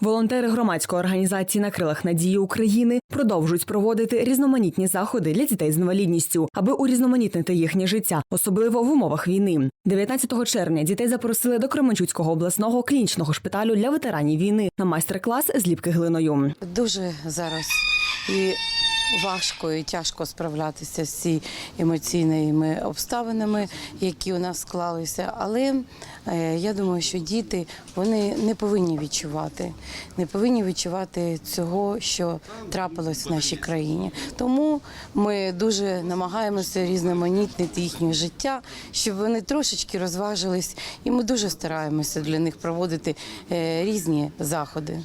Волонтери громадської організації на крилах надії України продовжують проводити різноманітні заходи для дітей з інвалідністю, аби урізноманітнити їхнє життя, особливо в умовах війни. 19 червня дітей запросили до Кременчуцького обласного клінічного шпиталю для ветеранів війни на майстер-клас з ліпки глиною. Дуже зараз і важко і тяжко справлятися з ці емоційними обставинами, які у нас склалися. Але е, я думаю, що діти вони не повинні відчувати, не повинні відчувати цього, що трапилось в нашій країні. Тому ми дуже намагаємося різноманітнити їхнє життя, щоб вони трошечки розважились, і ми дуже стараємося для них проводити е, різні заходи.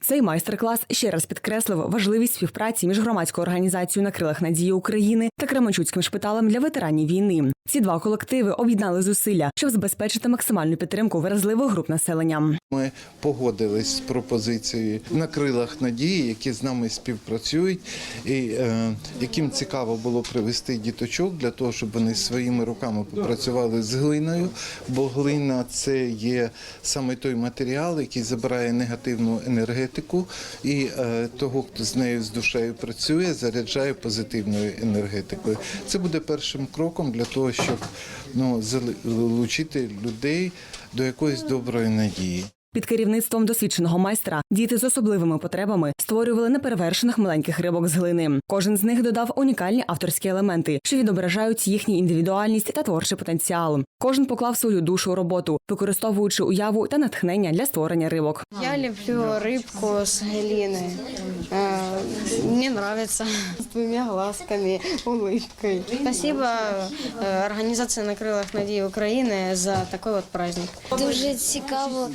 Цей майстер-клас ще раз підкреслив важливість співпраці між громадською організацією на крилах надії України та Кременчуцьким шпиталем для ветеранів війни. Ці два колективи об'єднали зусилля, щоб забезпечити максимальну підтримку вразливих груп населення. Ми погодились з пропозицією на крилах надії, які з нами співпрацюють, і е, яким цікаво було привести діточок для того, щоб вони своїми руками попрацювали з глиною. Бо глина це є саме той матеріал, який забирає негативну енергетику, і е, того, хто з нею з душею працює, заряджає позитивною енергетикою. Це буде першим кроком для того, щоб ну, залучити людей до якоїсь доброї надії. Під керівництвом досвідченого майстра діти з особливими потребами створювали неперевершених маленьких рибок з глини. Кожен з них додав унікальні авторські елементи, що відображають їхню індивідуальність та творчий потенціал. Кожен поклав свою душу у роботу, використовуючи уяву та натхнення для створення рибок. Я люблю рыбку с глины. Э, Мне нравится. С двумя глазками, улыбкой. Спасибо э, организации «На крылах Надії України» за такой вот праздник. Дуже цікаво,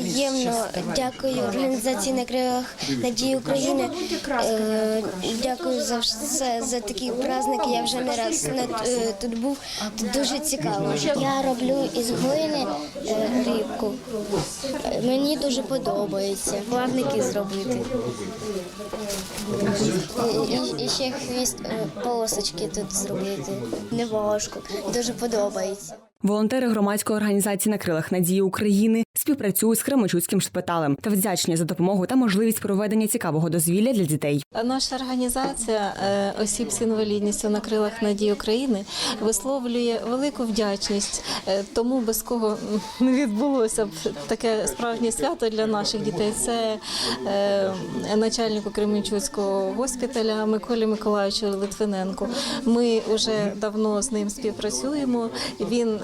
приємно. Дякую організації на крилах Надії України. Е, Дякую за все за такі праздники. Я вже не раз е, тут був. Тут дуже цікаво. Я роблю із глини е, рибку. Мені дуже подобається. Плавники зробити. І, ще хвіст полосочки тут зробити. Не важко. Дуже подобається. Волонтери громадської організації на крилах надії України співпрацюють з Кременчуцьким шпиталем та вдячні за допомогу та можливість проведення цікавого дозвілля для дітей. Наша організація е, осіб з інвалідністю на крилах надії України висловлює велику вдячність е, тому, без кого не відбулося б таке справжнє свято для наших дітей. Це е, начальнику Кременчуцького госпіталя Миколі Миколаївичу Литвиненку. Ми вже давно з ним співпрацюємо. Він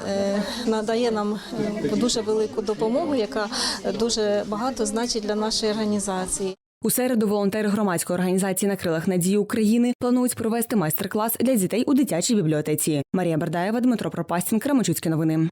надає нам е, дуже велику допомогу, яка дуже багато значить для нашої організації. У середу волонтери громадської організації на крилах надії України планують провести майстер-клас для дітей у дитячій бібліотеці. Марія Бердаєва, Дмитро Пропастін, Кременчуцькі новини.